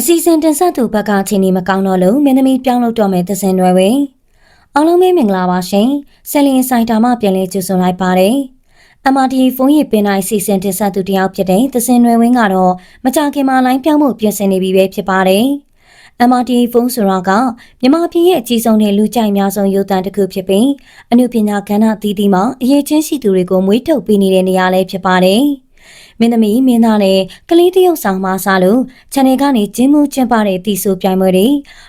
အစီအစဉ်တင်ဆက်သူဘက်ကချင်းနေမကောင်းတော့လို့မင်းသမီးပြောင်းလို့တော့မယ်သစင်တွေဝင်အားလုံးပဲမင်္ဂလာပါရှင်ဆယ်လင်းဆိုင်တာမှပြန်လဲကြိုဆိုလိုက်ပါတယ် MRT ဖုန်းရပင်တိုင်းစီစဉ်တင်ဆက်သူတယောက်ဖြစ်တဲ့သစင်တွေဝင်းကတော့မကြခင်မှာလိုင်းပြောင်းမှုပြင်ဆင်နေပြီပဲဖြစ်ပါတယ် MRT ဖုန်းဆိုတော့ကမြန်မာပြည်ရဲ့အကြီးဆုံးနဲ့လူကြိုက်များဆုံးရုပ်သံတစ်ခုဖြစ်ပြီးအနုပညာကဏ္ဍအသီးသီးမှာအရေးချင်းရှိသူတွေကိုမွေးထုတ်ပေးနေတဲ့နေရာလည်းဖြစ်ပါတယ်။ မင်းသမီးမင်းသားနဲ့ကလေးတယောက်ဆောင်မှစားလို့ channel ကနေကျင်းမှုကျင်းပတဲ့တီဆိုပြိုင်ပွဲတွေ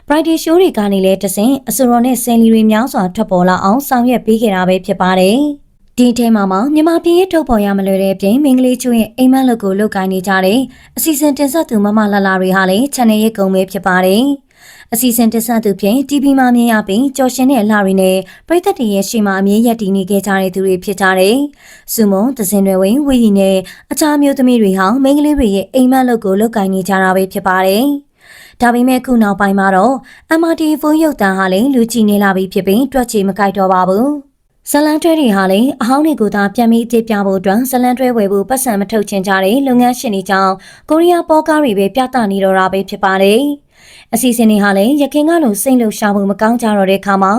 Friday show တွေကနေလည်းတဆင်အစရောနဲ့ဆယ်လီတွေများစွာထွက်ပေါ်လာအောင်ဆောင်ရွက်ပေးခဲ့တာပဲဖြစ်ပါတယ်။ဒီထဲမှာမှမြန်မာပြည်ရဲ့ထုတ်ပေါ်ရမလွယ်တဲ့အပြင်မင်္ဂလေးကျွရဲ့အိမ်မက်လုပ်ကိုလုပ်ကိုင်းနေကြတဲ့အစီအစဉ်တင်ဆက်သူမမလာလာတွေဟာလည်း channel ရဲ့ဂုဏ်ပဲဖြစ်ပါတယ်။ အစီအစဉ်တင်ဆက်သူဖြင့် TV မှာမြင်ရပြီးကြော်ရှင်တဲ့အလှတွေနဲ့ပြည်သက်တွေရဲ့ရှေ့မှာအမြဲရပ်တည်နေခဲ့ကြတဲ့သူတွေဖြစ်ကြတယ်။စုမုံသစင်တွေဝင်ဝီရီနဲ့အခြားမျိုးသမီးတွေဟာမိန်းကလေးတွေရဲ့အိမ်မက်လုပ်ကိုလုပ်ကိုင်းနေကြတာပဲဖြစ်ပါတယ်။ဒါပေမဲ့ခုနောက်ပိုင်းမှာတော့ MRT ဖုန်းရုပ်သံဟာလည်းလူကြည့်နေလာပြီဖြစ်ပြီးတွက်ချေမကြိုက်တော့ပါဘူး။ဇလန်တွဲတွေဟာလည်းအဟောင်းတွေကိုသာပြန်ပြီးအစ်ပြဖို့အတွက်ဇလန်တွဲဝယ်ဖို့ပတ်စံမထုတ်ချင်ကြတဲ့လုပ်ငန်းရှင်တွေကြောင့်ကိုရီးယားပေါ်ကားတွေပဲပြသနေတော့တာပဲဖြစ်ပါတယ်။ အစီအစဉ်တွေဟာလည်းရခင်ကလိုစိတ်လှုပ်ရှားမှုမကောင်းကြတော့တဲ့အခါမှာ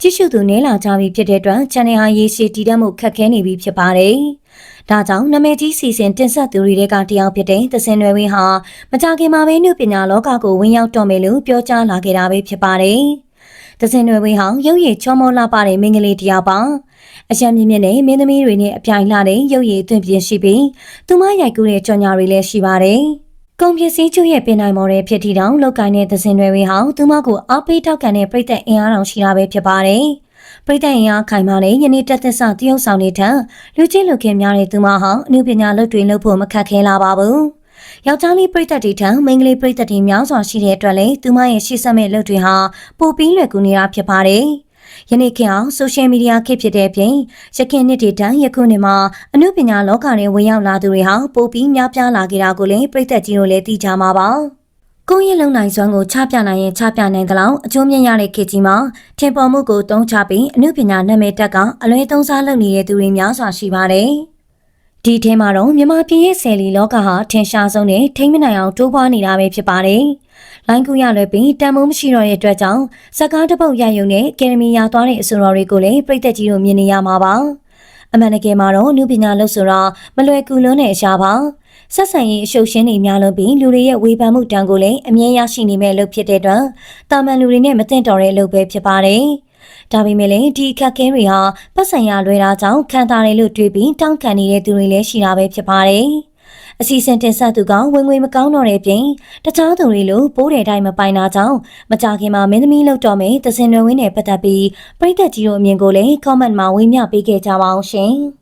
ကြည့်ရှုသူနေလာကြပြီဖြစ်တဲ့အတွက် channel ဟာရေရှည်တည်တတ်မှုခက်ခဲနေပြီဖြစ်ပါတယ်။ဒါကြောင့်နာမည်ကြီးစီစဉ်တင်ဆက်သူတွေကတယောက်ဖြစ်တဲ့သစင်ရွယ်ဝင်းဟာမကြခင်မှာပဲနုပညာလောကကိုဝင်ရောက်တော့မယ်လို့ပြောကြားလာခဲ့တာပဲဖြစ်ပါတယ်။သစင်ရွယ်ဝင်းဟာရုပ်ရည်ချောမောလှပတဲ့မိန်းကလေးတစ်ယောက်ပါ။အချမ်းမြင့်မြင့်နဲ့မင်းသမီးတွေနဲ့အပြိုင်လှတဲ့ရုပ်ရည်အသွင်ပြင်ရှိပြီးသူမရိုက်ကူးတဲ့ကြော်ညာတွေလည်းရှိပါတယ်။ ကုန်ပစ္စည်းကျွရဲ့ပင်နိုင်မော်တဲ့ဖြစ်ထီတောင်လောက်ကိုင်းတဲ့သစင်တွေဝင်းဟာသူမကိုအားပေးထောက်ခံတဲ့ပြည်သက်အင်အားတော်ရှိတာပဲဖြစ်ပါတယ်။ပြည်သက်အင်အားခိုင်မာတဲ့ယနေ့တက်သက်ဆတရုပ်ဆောင်တွေထံလူချင်းလူခင်များတဲ့သူမဟာအနုပညာလုပ်တွေလုပ်ဖို့မခက်ခဲလာပါဘူး။ယောက်ျားလေးပြည်သက်တွေထံမိန်းကလေးပြည်သက်တွေများစွာရှိတဲ့အတွက်လည်းသူမရဲ့ရှေ့ဆက်မဲ့လုပ်တွေဟာပိုပြီးလွယ်ကူနေတာဖြစ်ပါတယ်။ ယနေ့ခေတ်အောင်ဆိုရှယ်မီဒီယာခေတ်ဖြစ်တဲ့အပြင်ရခင်နှစ်တွေတန်းယခုနှစ်မှာအမှုပညာလောကထဲဝင်ရောက်လာသူတွေဟာပိုပြီးများပြားလာကြတာကိုလည်းပြည်သက်ကြီးတို့လည်းသိကြမှာပါ။ကိုယ့်ရဲ့လုံနိုင်စွမ်းကိုချပြနိုင်ရင်ချပြနိုင်သလောက်အကျိုးမြင့်ရတဲ့ခေတ်ကြီးမှာထင်ပေါ်မှုကိုတုံးချပြီးအမှုပညာနာမည်တက်ကအလွဲသုံးစားလုပ်နေတဲ့သူတွေများစွာရှိပါတယ်။ဒီထဲမှာတော့မြန်မာပြည်ရဲ့ဆယ်လီလောကဟာထင်ရှားဆုံးနဲ့ထိမ့်မနိုင်အောင်တိုးပွားနေတာပဲဖြစ်ပါတယ်။ လိုင်းကူရလွယ်ပြီးတန်မိုးမရှိတော့တဲ့အတွက်ကြောင့်စကားတစ်ပုတ်ရယုံနဲ့ကယ်ဒမီယာသွားတဲ့အဆိုတော်တွေကိုလည်းပြည်သက်ကြီးတို့မြင်နေရမှာပါ။အမှန်တကယ်မှာတော့နုပညာလို့ဆိုတာမလွယ်ကူလွန်းတဲ့အရာပါ။ဆက်ဆံရေးအရှုပ်ရှင်းနေများလို့ပြီးလူတွေရဲ့ဝေဖန်မှုတန်ကိုလည်းအမြဲရရှိနေမဲ့လို့ဖြစ်တဲ့အတွက်တာမန်လူတွေနဲ့မသင့်တော်တဲ့လုပ်ပဲဖြစ်ပါတယ်။ဒါပေမဲ့လည်းဒီအခက်အခဲတွေဟာပတ်စံရလွဲတာကြောင့်ခံစားတယ်လို့တွေးပြီးတောင်းခံနေတဲ့သူတွေလည်းရှိတာပဲဖြစ်ပါတယ်။ အစီအစဉ်တင်ဆက်သူကဝင်ငွေမကောင်းတော့တဲ့ပြင်တခြားသူတွေလိုပိုးတယ်တိုင်းမပိုင်တာကြောင့်မကြခင်မှာမင်းသမီးလောက်တော့မယ်သစင်ရွယ်ဝင်းနဲ့ပတ်သက်ပြီးပြည်သက်ကြီးတို့အမြင်ကိုလည်း comment မှာဝေမျှပေးခဲ့ကြပါအောင်ရှင်။